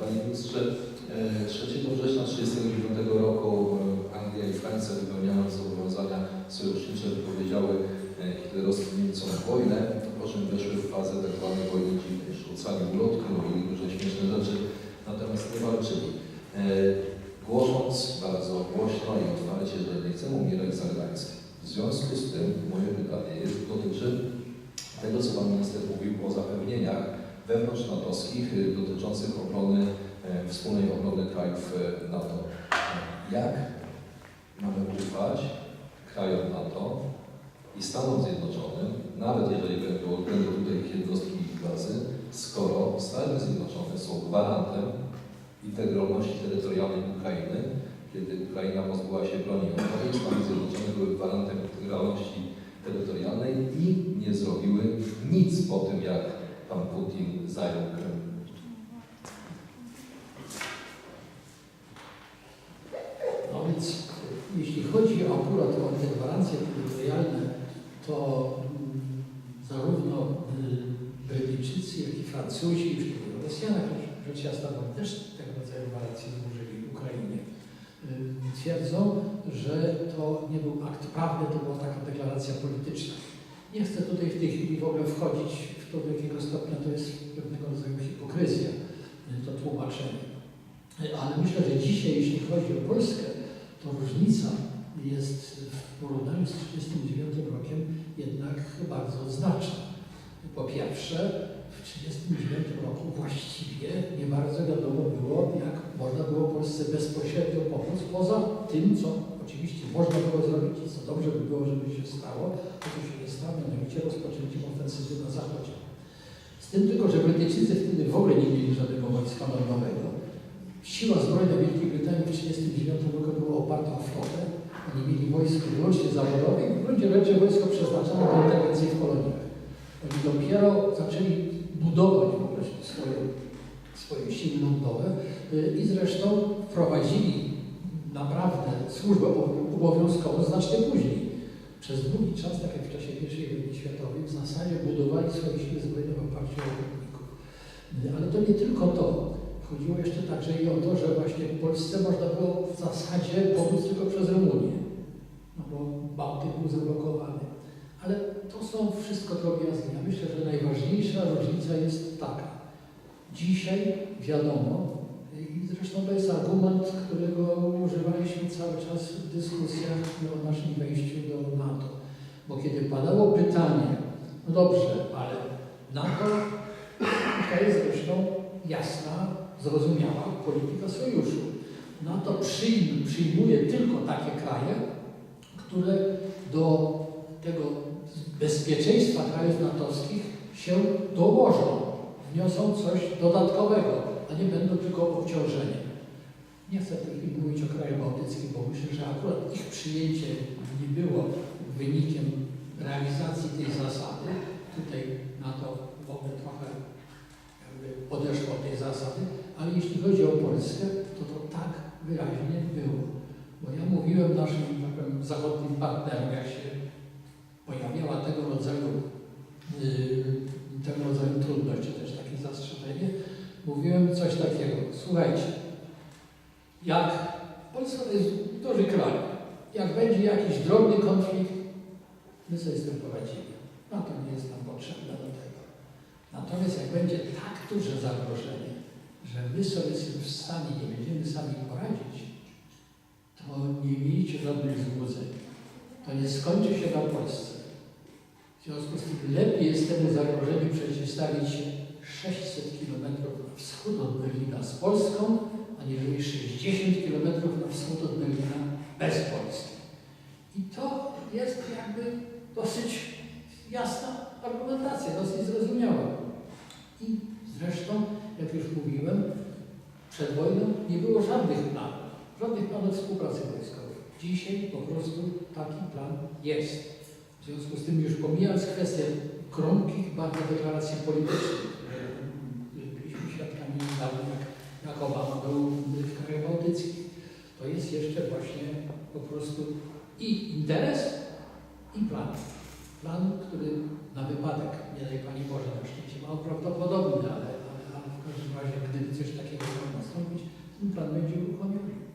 Panie Ministrze, e, 3 września 1939 roku e, Anglia i Francja wypełniając zobowiązania sojusznicze wypowiedziały e, hitlerowskim Niemcom wojnę, po czym weszły w fazę tzw. wojny dziwnej. Rzucali ulotki, mówili różne śmieszne rzeczy, natomiast nie walczyli. E, Głosząc bardzo głośno i otwarcie, że nie chcemy umierać za Gdańsk. W związku z tym moje pytanie jest, dotyczy tego, co Pan Minister mówił o zapewnieniach wewnątrz-natowskich y, dotyczących obrony, e, wspólnej obrony krajów e, NATO. Jak mamy ufać krajom NATO i Stanom Zjednoczonym, nawet jeżeli będą, będą tutaj jednostki i bazy, skoro Stany Zjednoczone są gwarantem integralności terytorialnej Ukrainy, kiedy Ukraina pozbyła się broni jądrowej, Stany Zjednoczone były gwarantem integralności terytorialnej i nie zrobiły nic po tym, jak zajął. No więc jeśli chodzi akurat o te gwarancje terytorialne, to mm, zarówno y, Brytyjczycy, jak i Francuzi, już nie o Rosjanach, rzecz jasna, też tego rodzaju gwarancje złożyli Ukrainie, y, twierdzą, że to nie był akt prawny, to była taka deklaracja polityczna. Nie chcę tutaj w tej chwili w ogóle wchodzić w do jakiego stopnia to jest pewnego rodzaju hipokryzja, y, to tłumaczenie. Ale myślę, że dzisiaj, jeśli chodzi o Polskę, to różnica jest w porównaniu z 1939 rokiem jednak bardzo znaczna. Po pierwsze, w 1939 roku właściwie nie bardzo wiadomo było, jak można było Polsce bezpośrednio pomóc, poza tym, co oczywiście można było zrobić i co dobrze by było, żeby się stało, to co się nie stało, mianowicie na zachodzie. Z tym tylko, że Brytyjczycy wtedy w ogóle nie mieli żadnego wojska lądowego. Siła zbrojna Wielkiej Brytanii w 1939 roku była oparta o flotę. Oni mieli wojsko wyłącznie zawodowe i w gruncie rzeczy wojsko przeznaczone do interwencji w koloniach. Oni dopiero zaczęli budować w ogóle swoje, swoje siły lądowe y, i zresztą wprowadzili naprawdę służbę obo- obowiązkową znacznie później. Przez długi czas, tak jak w czasie I wojny światowej, w zasadzie budowali swoje siły zbrojne w oparciu o. Y, Ale to nie tylko to. Chodziło jeszcze także i o to, że właśnie w Polsce można było w zasadzie pomóc tylko przez Rumunię, no bo Bałtyk był zablokowany. Ale to są wszystko drobiazgi. Ja myślę, że najważniejsza różnica jest taka. Dzisiaj wiadomo, i zresztą to jest argument, którego używaliśmy cały czas w dyskusjach o naszym wejściu do NATO. Bo kiedy padało pytanie, no dobrze, ale NATO to jest zresztą jasna, zrozumiała polityka sojuszu. NATO przyjm, przyjmuje tylko takie kraje, które do tego bezpieczeństwa krajów natowskich się dołożą, wniosą coś dodatkowego, a nie będą tylko obciążeniem. Nie chcę w tej chwili mówić o krajach bałtyckich, bo myślę, że akurat ich przyjęcie nie było wynikiem realizacji tej zasady. Tutaj NATO w ogóle trochę odeszło od tej zasady, ale jeśli chodzi o Polskę, to to tak wyraźnie było. Bo ja mówiłem naszym tak powiem, zachodnim partnerom, jak się pojawiała tego rodzaju, yy, tego rodzaju trudność, czy też takie zastrzeżenie, mówiłem coś takiego. Słuchajcie, jak Polska to jest duży kraj, jak będzie jakiś drobny konflikt, my sobie z tym poradzimy. No to nie jest nam potrzebne do tego. Natomiast jak będzie tak duże zagrożenie, że my sobie z tym w stanie nie będziemy sami poradzić, to nie miejcie żadnych złudzeń. To nie skończy się na Polsce. W związku z tym lepiej jest temu zagrożeniu przeciwstawić się 600 km na wschód od Berlina z Polską, aniżeli 60 km na wschód od Berlina bez Polski. I to jest jakby dosyć jasna argumentacja, dosyć zrozumiała. I zresztą, jak już mówiłem, przed wojną nie było żadnych planów, żadnych planów współpracy wojskowej. Dzisiaj po prostu taki plan jest. W związku z tym już pomijając kwestię gromkich bardzo deklaracji politycznych, innym zamek Jakoba był w krajach bałtyckich. To jest jeszcze właśnie po prostu i interes, i plan. Plan, który na wypadek, nie daj Pani Boże, na szczęście mało prawdopodobny, ale, ale, ale w każdym razie, gdyby coś takiego miało nastąpić, ten plan będzie uruchomiony.